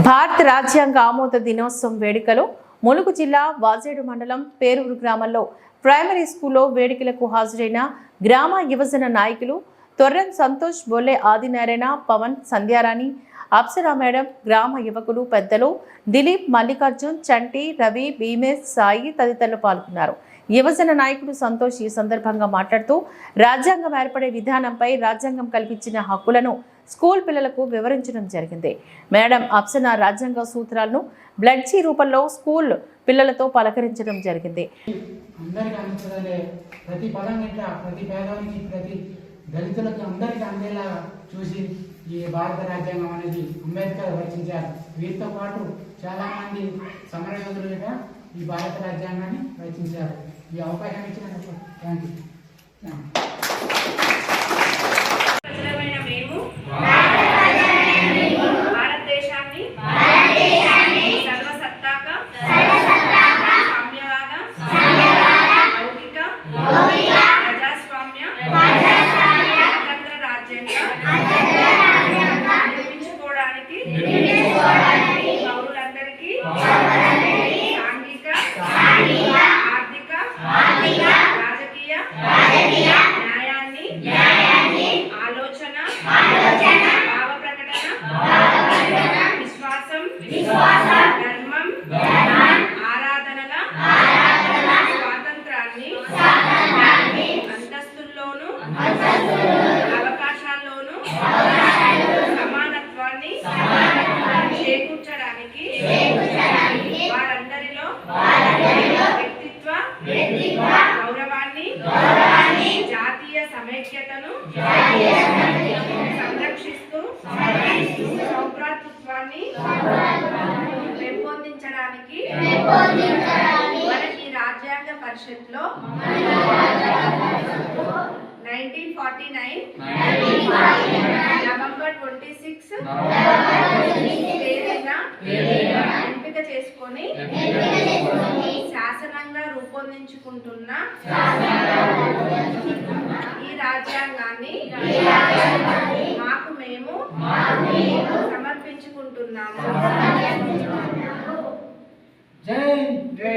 భారత రాజ్యాంగ ఆమోద దినోత్సవం వేడుకలో ములుగు జిల్లా వాజేడు మండలం పేరూరు గ్రామంలో ప్రైమరీ స్కూల్లో వేడుకలకు హాజరైన గ్రామ యువజన నాయకులు తొర్రం సంతోష్ బొల్లె ఆదినారాయణ పవన్ సంధ్యారాణి అప్సరా మేడం గ్రామ యువకులు పెద్దలు దిలీప్ మల్లికార్జున్ చంటి రవి భీమేష్ సాయి తదితరులు పాల్గొన్నారు. యువజన నాయకుడు సంతోష్ ఈ సందర్భంగా మాట్లాడుతూ రాజ్యాంగం ఏర్పడే విధానంపై రాజ్యాంగం కల్పించిన హక్కులను స్కూల్ పిల్లలకు వివరించడం జరిగింది. మేడం అప్సన రాజ్యాంగ సూత్రాలను బ్లడ్జీ రూపంలో స్కూల్ పిల్లలతో పలకరించడం జరిగింది. ప్రతి ప్రతి దళితులకు అందరికీ అందేలా చూసి ఈ భారత రాజ్యాంగం అనేది అంబేద్కర్ రచించారు. వీరితో పాటు చాలా మంది సమరయోధులుగా ఈ భారత రాజ్యాంగాన్ని రచించారు. ఈ అవకాశం ఇచ్చినందుకు థ్యాంక్ యూ సమైక్యతను సంరక్షిస్తూ సౌభ్రాతృత్వాన్ని పెంపొందించడానికి మన ఈ రాజ్యాంగ పరిషత్లో nineteen forty nine November twenty six తేదీన ఎంపిక చేసుకొని శాసనంగా రూపొందించుకుంటున్న సమర్పించుకుంటున్నాము. జై జై